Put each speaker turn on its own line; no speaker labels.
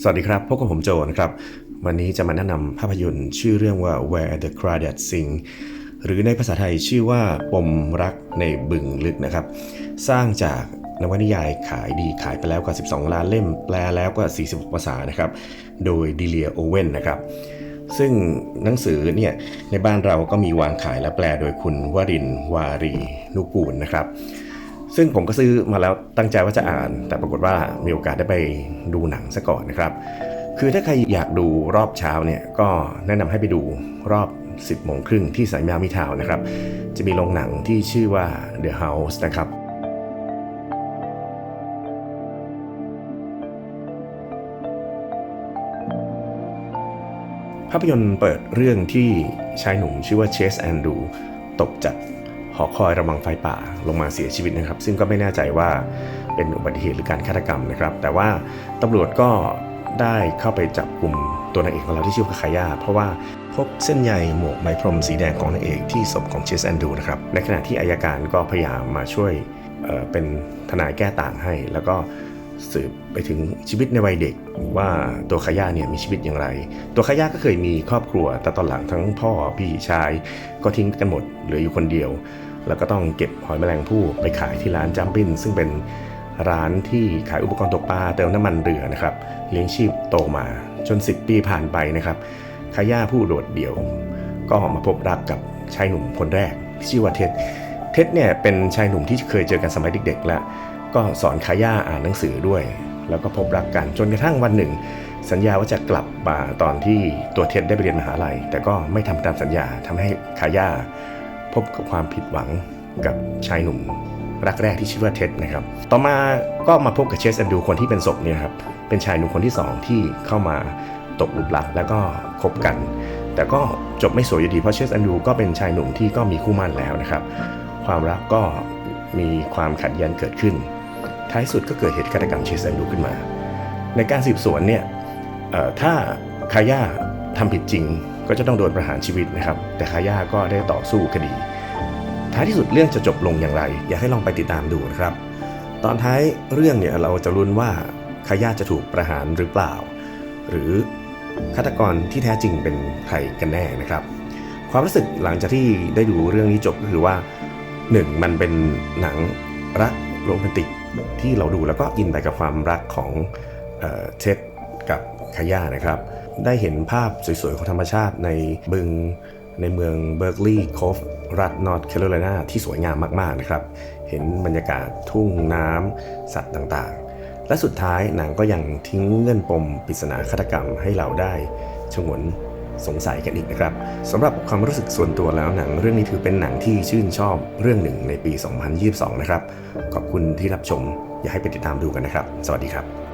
สวัสดีครับ พบกับผมโจนะครับ วันนี้จะมาแนะนำภาพยนตร์ชื่อเรื่องว่า Where the Crawdads Sing หรือในภาษาไทยชื่อว่าปมรักในบึงลึกนะครับ สร้างจากนวนิยายขายดีขายไปแล้วกว่า 12 ล้านเล่ม แปลแล้วกว่า 46 ภาษานะครับ โดยดิเลียโอเว่นนะครับ ซึ่งหนังสือเนี่ยในบ้านเราก็มีวางขายและแปลโดยคุณวรินทร์วารีนุกูลนะครับ ซึ่งผมก็ซื้อมาแล้วตั้งใจว่าจะอ่าน แต่ปรากฏว่ามีโอกาสได้ไปดูหนังซะก่อนนะครับ คือถ้าใครอยากดูรอบเช้าเนี่ยก็แนะนำให้ไปดูรอบ 10โมงครึ่งที่สายมามิทาวน์นะครับ จะมีโรงหนังที่ชื่อว่า The House นะครับภาพยนตร์เปิดเรื่องที่ชายหนุ่มชื่อว่าเชสแอนดู ตกจาก หอคอยระวังไฟป่าลงมาเสียชีวิตนะครับ ซึ่งก็ไม่แน่ใจว่าเป็นอุบัติเหตุหรือการฆาตกรรมนะครับ แต่ว่าตำรวจก็ได้เข้าไปจับกลุ่มตัวนางเอกของเราที่ชื่อคาคายาเพราะว่าพบเส้นใยหมวกไหมพรมสีแดงของนางเอกที่ศพของเชสแอนดูนะครับในขณะที่อายการก็พยายามมาช่วยเเป็นทนายแก้ต่างให้ แล้วก็ สืบไปถึงชีวิตในวัยเด็ก ว่าตัวคายาเนี่ยมีชีวิตอย่างไร ตัวคายาก็เคยมีครอบครัว แต่ตอนหลังทั้งพ่อพี่ชาย ก็ทิ้งกันหมดเหลืออยู่คนเดียว แล้วก็ต้องเก็บหอยแมลงภู่ไปขายที่ร้านจัมปินซึ่งเป็นร้านที่ขายอุปกรณ์ตกปลาเติมน้ำมันเรือนะครับเลี้ยงชีพโตมาจน 10 ปีผ่านไปนะครับคาย่าผู้โดดเดี่ยว ก็มาพบรักกับชายหนุ่มคนแรก ชื่อว่าเท็ดเท็ดเนี่ยเป็นชายหนุ่มที่เคยเจอกันสมัยเด็กๆแล้ว ก็สอนคาย่าอ่านหนังสือด้วย แล้วก็พบรักกันจนกระทั่งวันหนึ่ง สัญญาว่าจะกลับมาตอนที่ตัวเท็ดได้ไปเรียนมหาลัย แต่ก็ไม่ทำตามสัญญาทำให้คาย่าพบกับความผิดหวังกับชายหนุ่มรักแรกที่ชื่อว่าเท็ดนะครับ ต่อมาก็มาพบกับเชสแอนดูคนที่เป็นศพเนี่ยครับ เป็นชายหนุ่มคนที่สองที่เข้ามาตกหลุมรักแล้วก็คบกัน แต่ก็จบไม่สวยอยู่ดีเพราะเชสแอนดูก็เป็นชายหนุ่มที่ก็มีคู่มั่นแล้วนะครับ ความรักก็มีความขัดแย้งเกิดขึ้น ท้ายสุดก็เกิดเหตุฆาตกรรมเชสแอนดูขึ้นมา ในการสืบสวนเนี่ยถ้าคาย่าทำผิดจริงก็จะต้องโดนประหารชีวิตนะครับ แต่คาย่าก็ได้ต่อสู้คดี ท้ายที่สุดเรื่องจะจบลงอย่างไร อยากให้ลองไปติดตามดูนะครับ ตอนท้ายเรื่องเนี่ยเราจะลุ้นว่าคาย่าจะถูกประหารหรือเปล่า หรือฆาตกรที่แท้จริงเป็นใครกันแน่นะครับ ความรู้สึกหลังจากที่ได้ดูเรื่องนี้จบก็คือว่าหนึ่งมันเป็นหนังรักโรแมนติก ที่เราดูแล้วก็อินไปกับความรักของเท็ดกับคาย่านะครับ ได้เห็นภาพสวยๆของธรรมชาติในบึงในเมืองเบิร์กลีย์โคฟรัฐนอร์ทแคโรไลนาที่สวยงามมากๆนะครับ เห็นบรรยากาศทุ่งน้ำสัตว์ต่างๆ และสุดท้ายหนังก็ยังทิ้งเงื่อนปมปริศนาฆาตกรรมให้เราได้ชงน สงสัยกันอีกนะครับสำหรับความรู้สึกส่วนตัวแล้วหนังเรื่องนี้ถือเป็นหนังที่ชื่นชอบเรื่องหนึ่งในปี 2022 นะครับ ขอบคุณที่รับชม อย่าให้ไปติดตามดูกันนะครับ สวัสดีครับ